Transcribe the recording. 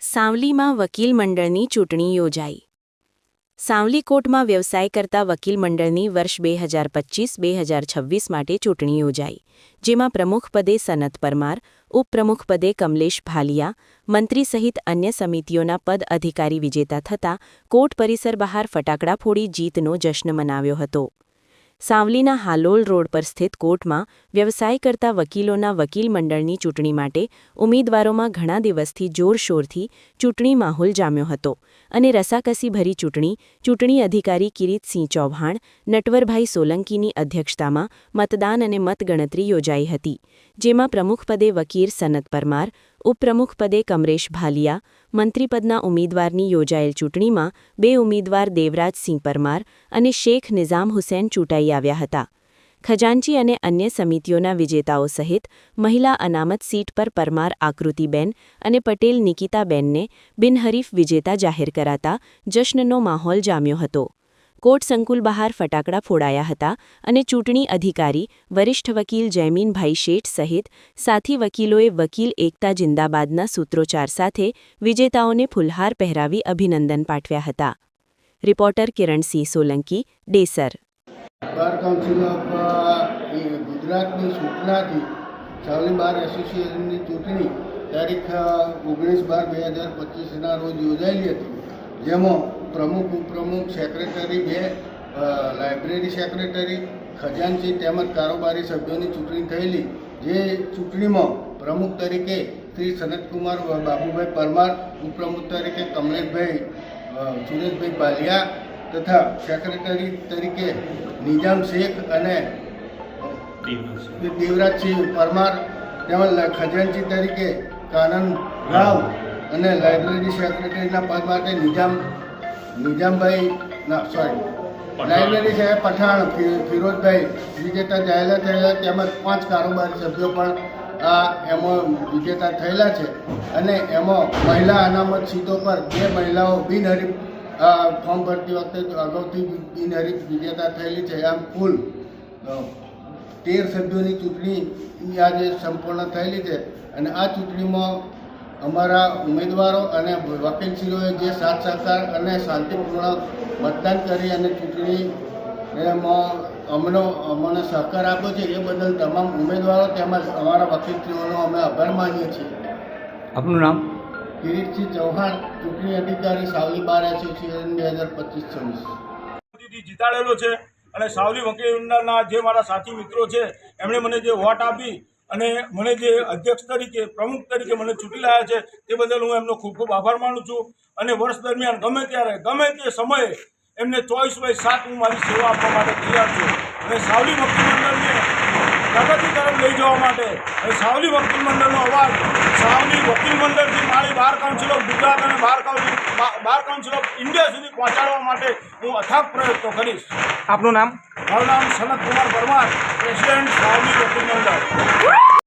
સાવલીમાં વકીલ મંડળની ચૂંટણી યોજાઈ. સાવલી કોર્ટમાં વ્યવસાય કરતા વકીલ મંડળની વર્ષ બે હજાર પચીસ બે હજાર છવ્વીસ માટે ચૂંટણી યોજાઈ, જેમાં પ્રમુખપદે સનત પરમાર ઉપપ્રમુખપદે કમલેશ ભાલિયા, મંત્રી સહિત અન્ય સમિતિઓના પદ અધિકારી વિજેતા થતાં કોર્ટ પરિસર બહાર ફટાકડા ફોડી જીતનો જશ્ન મનાવ્યો હતો. સાવલીના હાલોલ રોડ પર સ્થિત કોર્ટમાં વ્યવસાય કરતા વકીલોના વકીલ મંડળની ચૂંટણી માટે ઉમેદવારોમાં ઘણા દિવસથી જોરશોરથી ચૂંટણી માહોલ જામ્યો હતો અને રસાકસી ભરી ચૂંટણી ચૂંટણી અધિકારી કિરીટસિંહ ચૌહાણ, નટવરભાઈ સોલંકીની અધ્યક્ષતામાં મતદાન અને મતગણતરી યોજાઈ હતી, જેમાં પ્રમુખપદે વકીલ સનત પરમાર ઉપપ્રમુખપદે કમરેશ ભાલિયા, મંત્રીપદના ઉમેદવારની યોજાયેલ ચૂંટણીમાં બે ઉમેદવાર દેવરાજસિંહ પરમાર અને શેખ નિઝામ હુસેન ચૂંટાઈ આવ્યા હતા. ખજાનચી અને અન્ય સમિતિઓના વિજેતાઓ સહિત મહિલા અનામત સીટ પર પરમાર આકૃતિબેન અને પટેલ નિકિતાબેનને બિનહરીફ વિજેતા જાહેર કરાતા જશ્નનો માહોલ જામ્યો હતો. કોર્ટ સંકુલ બહાર ફટાકડા ફોડાયા હતા અને ચૂંટણી અધિકારી, વરિષ્ઠ વકીલ જયમીનભાઈ શેઠ સહિત સાથી વકીલોએ વકીલ એકતા જિંદાબાદના સૂત્રોચ્ચાર સાથે વિજેતાઓને ફુલહાર પહેરાવી અભિનંદન પાઠવ્યા હતા. Reporter Kiransinh Solanki Desar bar council of ગુજરાતની સૂચનાથી સાવલી બાર એસોસિએશનની ચૂંટણી તારીખ ઓગણીસ બાર બે હજાર પચીસના રોજ યોજાયેલી હતી. જેમાં પ્રમુખ ઉપપ્રમુખ સેક્રેટરી બે લાઇબ્રેરી સેક્રેટરી ખજાનચી તેમજ કારોબારી સભ્યોની ચૂંટણી થયેલી. જે ચૂંટણીમાં પ્રમુખ તરીકે શ્રી સનતકુમાર બાબુભાઈ પરમાર ઉપપ્રમુખ તરીકે કમલેશભાઈ સુરેશભાઈ બાલિયા તથા સેક્રેટરી તરીકે નિજામ શેખ અને દેવરાજસિંહ પરમાર તેમજ ખજાનચી તરીકે કાનન રાવ અને લાઇબ્રેરી સેક્રેટરીના પદ માટે નિજામ નિજામભાઈ ના સોરી લાઇબ્રેરી સાહેબ પઠાણ ફિરોજભાઈ વિજેતા જાહેર થયેલા તેમજ પાંચ કારોબારી સભ્યો પણ આ એમાં વિજેતા થયેલા છે. અને એમાં મહિલા અનામત સીટો પર બે મહિલાઓ બિનહરીફ ફોર્મ ભરતી વખતે અગાઉથી બિનહરીફ વિજેતા થયેલી છે. આમ કુલ તેર સભ્યોની ચૂંટણી આજે સંપૂર્ણ થયેલી છે. અને આ ચૂંટણીમાં અમારા ઉમેદવારો અને વકીલશ્રીઓએ જે સાથ સહકાર અને શાંતિપૂર્ણ મતદાન કરી અને ચૂંટણી એમાં અમનો અમને સહકાર આપ્યો છે એ બદલ તમામ ઉમેદવારો તેમજ અમારા વકીલશ્રીઓનો અમે આભાર માનીએ છીએ. આપનું નામ? કિરીટસિંહ ચૌહાણ ચૂંટણી અધિકારી સાવલી બાર એસોસિએશન બે હજાર પચીસ છવ્વીસ જીતાડેલો છે અને સાવલી વકીલના જે મારા સાથી મિત્રો છે એમણે મને જે વોટ આપી અને મને જે અધ્યક્ષ તરીકે, પ્રમુખ તરીકે મને ચૂંટી લાયા છે, તે બદલ હું એમનો ખૂબ ખૂબ આભાર માનું છું. અને વર્ષ દરમિયાન ગમે ત્યારે, ગમે તે સમયે એમને ચોઈસ બાય સાત હું મારી સેવા આપવા માટે તૈયાર છું. અને સાવલી ભક્તિ મંડળને પ્રગતિ તરફ લઈ જવા માટે અને સાવલી ભક્તિ મંડળનો અવાજ, સાવલી વકીલ મંડળથી મારી બાર કાઉન્સિલ ઓફ ગુજરાત અને bar council bar council of India સુધી પહોંચાડવા માટે હું અથાગ પ્રયત્નો કરીશ. આપનું નામ? મારું નામ સનત કુમાર પરમાર પ્રેસિડેન્ટ સાવલી વકીલ મંડળ